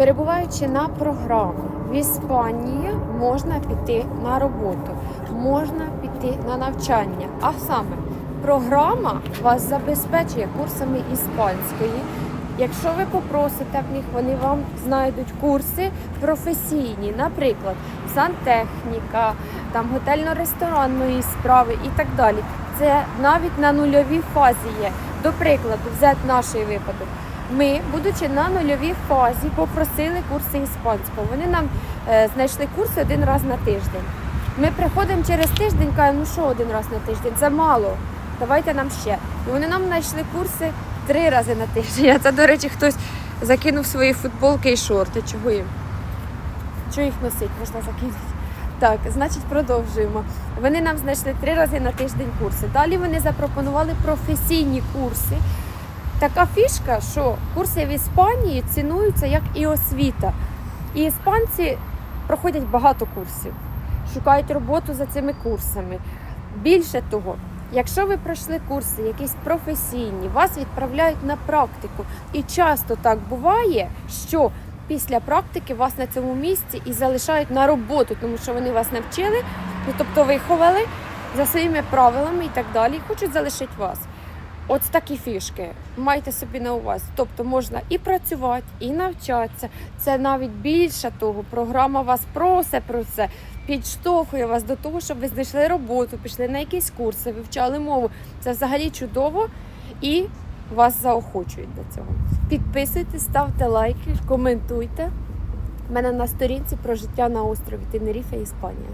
Перебуваючи на програмі в Іспанії, можна піти на роботу, можна піти на навчання. А саме програма вас забезпечує курсами іспанської. Якщо ви попросите в них, вони вам знайдуть курси професійні, наприклад, сантехніка, там готельно-ресторанної справи і так далі. Це навіть на нульовій фазі є. До прикладу, взяти наш випадок. Ми, будучи на нульовій фазі, попросили курси іспанського. Вони нам е, знайшли курси один раз на тиждень. Ми приходимо через тиждень, кажемо, ну що один раз на тиждень? Це мало. Давайте нам ще. І вони нам знайшли курси три рази на тиждень. А це, до речі, хтось закинув свої футболки і шорти. Чого їм? Чого їх носить? Можна закинути. Так, значить, продовжуємо. Вони нам знайшли три рази на тиждень курси. Далі вони запропонували професійні курси. Така фішка, що курси в Іспанії цінуються як і освіта. І іспанці проходять багато курсів, шукають роботу за цими курсами. Більше того, якщо ви пройшли курси, якісь професійні, вас відправляють на практику. І часто так буває, що після практики вас на цьому місці і залишають на роботу, тому що вони вас навчили, ну тобто виховали за своїми правилами і так далі, і хочуть залишити вас. От такі фішки майте собі на увазі. Тобто можна і працювати, і навчатися. Це навіть більше того, програма вас просить про це, підштовхує вас до того, щоб ви знайшли роботу, пішли на якісь курси, вивчали мову. Це взагалі чудово і вас заохочують до цього. Підписуйтесь, ставте лайки, коментуйте. У мене на сторінці про життя на острові Тенеріфе, Іспанія.